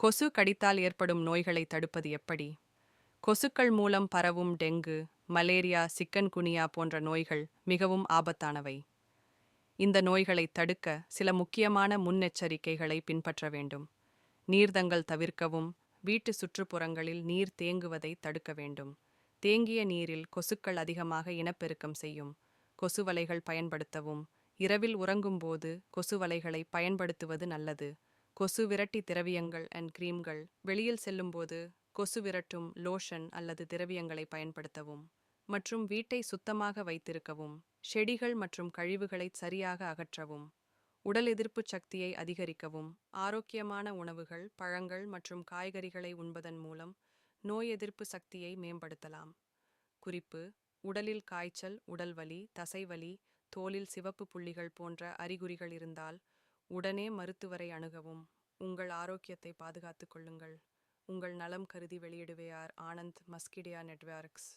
கொசு கடித்தால் ஏற்படும் நோய்களை தடுப்பது எப்படி? கொசுக்கள் மூலம் பரவும் டெங்கு மலேரியா சிக்கன்குனியா போன்ற நோய்கள் மிகவும் ஆபத்தானவை. இந்த நோய்களை தடுக்க சில முக்கியமான முன்னெச்சரிக்கைகளை பின்பற்ற வேண்டும். நீர்தங்கள் தவிர்க்கவும் வீட்டு சுற்றுப்புறங்களில் நீர் தேங்குவதை தடுக்க வேண்டும். தேங்கிய நீரில் கொசுக்கள் அதிகமாக இனப்பெருக்கம் செய்யும் கொசுவலைகள் பயன்படுத்தவும் இரவில் உறங்கும்போது கொசுவலைகளை பயன்படுத்துவது நல்லது. கொசு விரட்டி திரவியங்கள் அண்ட் கிரீம்கள் வெளியில் செல்லும்போது கொசு விரட்டும் லோஷன் அல்லது திரவியங்களை பயன்படுத்தவும் மற்றும் வீட்டை சுத்தமாக வைத்திருக்கவும் செடிகள் மற்றும் கழிவுகளை சரியாக அகற்றவும் உடல் எதிர்ப்பு சக்தியை அதிகரிக்கவும் ஆரோக்கியமான உணவுகள் பழங்கள் மற்றும் காய்கறிகளை உண்பதன் மூலம் நோய் எதிர்ப்பு சக்தியை மேம்படுத்தலாம். குறிப்பு உடலில் காய்ச்சல் உடல்வலி தசைவலி தோலில் சிவப்பு புள்ளிகள் போன்ற அறிகுறிகள் இருந்தால் உடனே மருத்துவரை அணுகவும். உங்கள் ஆரோக்கியத்தை பாதுகாத்துக் கொள்ளுங்கள். உங்கள் நலம் கருதி வெளியிடுவையார் ஆனந்த் மஸ்கிடியா நெட்வொர்க்ஸ்.